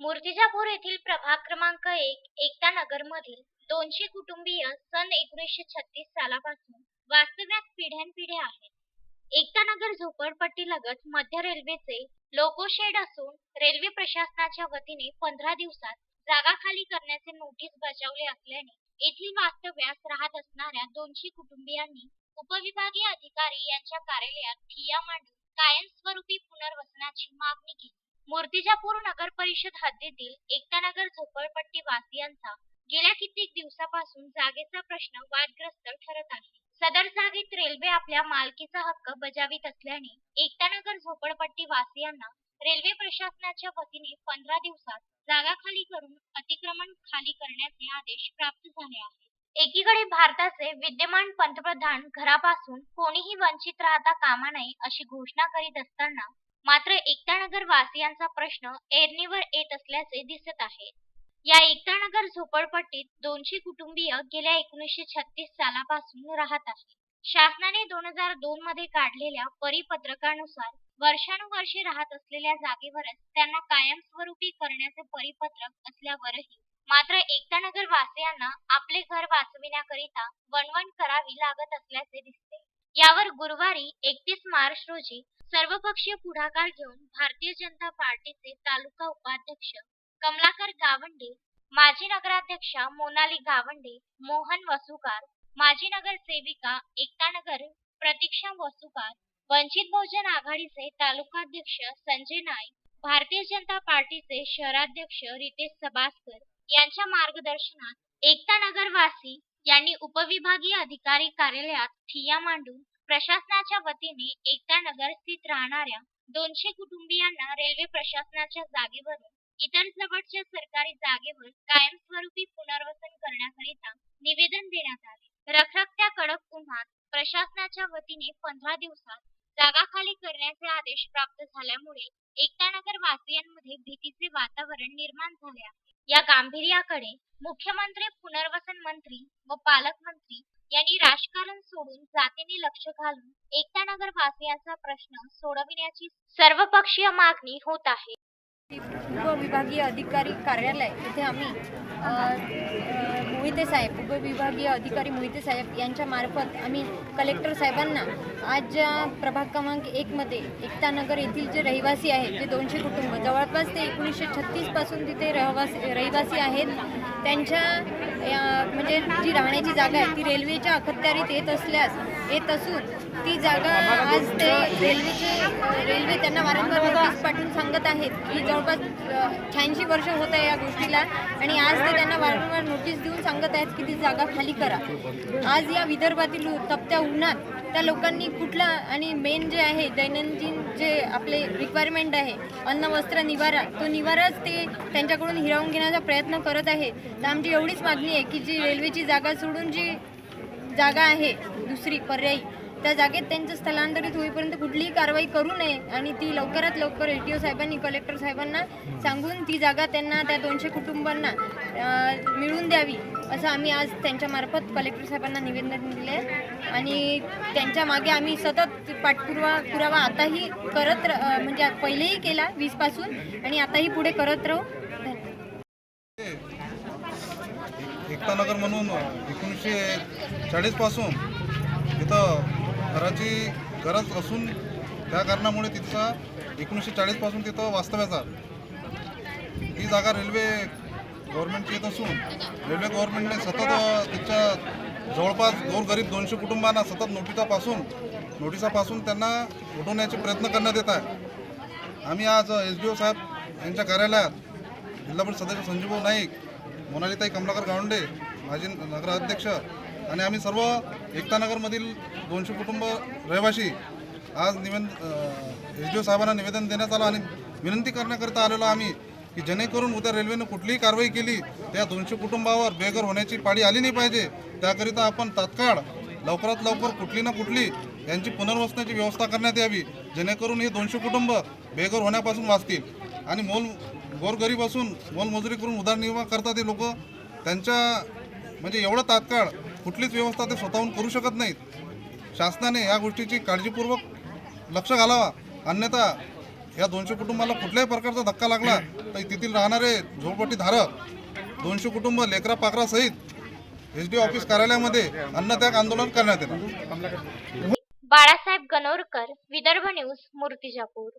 मूर्तिजापूर येथील प्रभाग क्रमांक एक एकता नगर मधील दोनशे कुटुंबीय सन एकोणीसशे छत्तीस सालापासून वास्तव्यात पिढ्यानपिढ्या आहेत. एकता नगर झोपडपट्टी लगत मध्य रेल्वेचे लोको शेड असून रेल्वे प्रशासनाच्या वतीने पंधरा दिवसात जागा खाली करण्याचे नोटीस बजावले असल्याने येथील वास्तव्यास राहत असणाऱ्या दोनशे कुटुंबियांनी उपविभागीय अधिकारी यांच्या कार्यालयात ठिय्या मांडून कायमस्वरूपी पुनर्वसनाची मागणी केली. मूर्तिजापूर नगर परिषद हद्दीतील एकतानगर झोपडपट्टी वासियांचा गेल्या कित्येक दिवसापासून जागेचा प्रश्न वादग्रस्त ठरत आहे. सदर जागेत रेल्वे आपल्या मालकीचा हक्क बजावित असल्याने एकतानगर झोपडपट्टी वासियांना रेल्वे प्रशासनाच्या वतीने पंधरा दिवसात जागा खाली करून अतिक्रमण खाली करण्याचे आदेश प्राप्त झाले आहेत. एकीकडे भारताचे विद्यमान पंतप्रधान घरापासून कोणीही वंचित राहता कामा नये अशी घोषणा करीत असताना मात्र एकतानगर वासियांचा प्रश्न ऐरणीवर येत असल्याचे दिसत आहे. या एकतानगर झोपडपट्टीत दोनशे कुटुंबीय गेल्या एकोणीसशे छत्तीस सालापासून राहत आहे शासनाने दोन हजार दोन मध्ये काढलेल्या परिपत्रकानुसार वर्षानुवर्षे राहत असलेल्या जागेवरच त्यांना कायमस्वरूपी करण्याचे परिपत्रक असल्यावरही मात्र एकतानगर वासियांना आपले घर वाचविण्याकरिता वणवण करावी लागत असल्याचे दिसते. यावर गुरुवारी एकतीस मार्च रोजी सर्वपक्षीय पुढाकार घेऊन भारतीय जनता पार्टीचे तालुका उपाध्यक्ष कमलाकर गावंडे, माजी नगराध्यक्षा मोनाली गावंडे, मोहन वसुकार, माजी नगरसेविका एकतानगर प्रतीक्षा वसुकार, वंचित बहुजन आघाडीचे तालुकाध्यक्ष संजय नाईक, भारतीय जनता पार्टीचे शहराध्यक्ष रितेश सभास्कर यांच्या मार्गदर्शनात एकता नगरवासी यांनी उपविभागीय अधिकारी कार्यालयात ठिय्या मांडून प्रशासनाच्या वतीने एकता नगर स्थित राहणाऱ्या दोनशे कुटुंबियांना रेल्वे प्रशासनाच्या जागेवरून इतर जवळच्या सरकारी जागेवर कायमस्वरूपी पुनर्वसन करण्याकरिता निवेदन देण्यात आले. रखरखत्या कडक उन्हात प्रशासनाच्या वतीने पंधरा दिवसात जागा खाली करण्याचे आदेश प्राप्त झाल्यामुळे एकतानगर वासियांमध्ये भीतीचे वातावरण निर्माण झाले आहे. या गांभीर्याकडे मुख्यमंत्री, पुनर्वसन मंत्री व पालकमंत्री यांनी राजकारण सोडून जातीने लक्ष घालून एकतानगर वासियांचा प्रश्न सोडविण्याची सर्वपक्षीय मागणी होत आहे. उपविभागीय अधिकारी कार्यालय इथे आम्ही मोहिते साहेब उपविभागीय अधिकारी मोहिते साहेब यांच्यामार्फत आम्ही कलेक्टर साहेबांना आज ज्या प्रभाग क्रमांक एकमध्ये एकतानगर येथील जे रहिवासी आहेत जे दोनशे कुटुंब जवळपास ते एकोणीसशे छत्तीसपासून तिथे रहिवासी रहिवासी आहेत त्यांच्या म्हणजे जी राहण्याची जागा आहे ती रेल्वेच्या अखत्यारीत येत असल्यास येत असून ती जागा आज ते रेल्वेचे रेल्वे त्यांना वारंवार पाटील सांगत आहेत की जवळपास शहाऐंशी वर्ष होत आहे या गोष्टीला आणि आज ते त्यांना वारंवार नोटीस देऊन सांगत आहेत की ती जागा खाली करा. आज या विदर्भातील तपत्या उन्हात त्या लोकांनी कुठला आणि मेन जे आहे दैनंदिन जे आपले रिक्वायरमेंट आहे अन्न वस्त्र निवारा तो निवाराच ते त्यांच्याकडून हिरावून घेण्याचा प्रयत्न करत आहे. तर आमची एवढीच मागणी आहे की जी रेल्वेची जागा सोडून जी जागा आहे दुसरी पर्यायी त्या जागेत त्यांचं स्थलांतरित होईपर्यंत कुठलीही कारवाई करू नये आणि ती लवकरात लवकर एस टी ओ साहेबांनी कलेक्टर साहेबांना सांगून ती जागा त्यांना त्या दोनशे कुटुंबांना मिळून मिळवून द्यावी असं आम्ही आज त्यांच्यामार्फत कलेक्टर साहेबांना निवेदन दिले आणि त्यांच्या मागे आम्ही सतत पाठपुरावा पुरावा आताही करत र- म्हणजे पहिलेही केला वीसपासून आणि आताही पुढे करत राहू. एकता नगर म्हणून एकोणीसशे चाळीसपासून इथं घराची गरज असून त्या कारणामुळे तिथचा एकोणीसशे चाळीसपासून तिथं वास्तव्याचा. ही जागा रेल्वे गव्हर्नमेंटची येत असून रेल्वे गव्हर्नमेंटने सतत तिच्या जवळपास गोरगरीब दोनशे कुटुंबांना सतत नोटिसापासून नोटिसापासून त्यांना उठवण्याचे प्रयत्न करण्यात येत आहे. आम्ही आज एस डी ओ साहेब यांच्या कार्यालयात जिल्हा परिषद सदस्य संजीवभाऊ नाईक मोनालीताई कमलाकर गावंडे माजी नगराध्यक्ष आणि आम्ही सर्व एकतानगरमधील दोनशे कुटुंब रहिवासी आज निवेदन एस डी ओ साहेबांना निवेदन देण्यात आलं आणि विनंती करण्याकरिता आलेलो आम्ही की जेणेकरून उद्या रेल्वेनं कुठलीही कारवाई केली त्या दोनशे कुटुंबावर बेघर होण्याची पाळी आली नाही पाहिजे. त्याकरिता आपण तात्काळ लवकरात लवकर कुठली ना कुठली यांची पुनर्वसनाची व्यवस्था करण्यात यावी जेणेकरून हे दोनशे कुटुंब बेघर होण्यापासून वाचतील. आणि मोल गोरगरीब असून मोलमजुरी करून उदरनिर्वाह करतात ते लोक. त्यांच्या म्हणजे एवढं तात्काळ कुठलीच व्यवस्था ते स्वतःहून करू शकत नाहीत. शासनाने या गोष्टीची काळजीपूर्वक लक्ष घालावा. अन्यथा या दोनशे कुटुंबाला कुठल्याही प्रकारचा धक्का लागला तर तेथील राहणारे झोपटीधारक धारक दोनशे कुटुंब लेकरा पाकरा सहित एस डी ऑफिस कार्यालयामध्ये अन्नत्याग आंदोलन करण्यात येणार. बाळासाहेब गणोरकर विदर्भ न्यूज मूर्तिजापूर.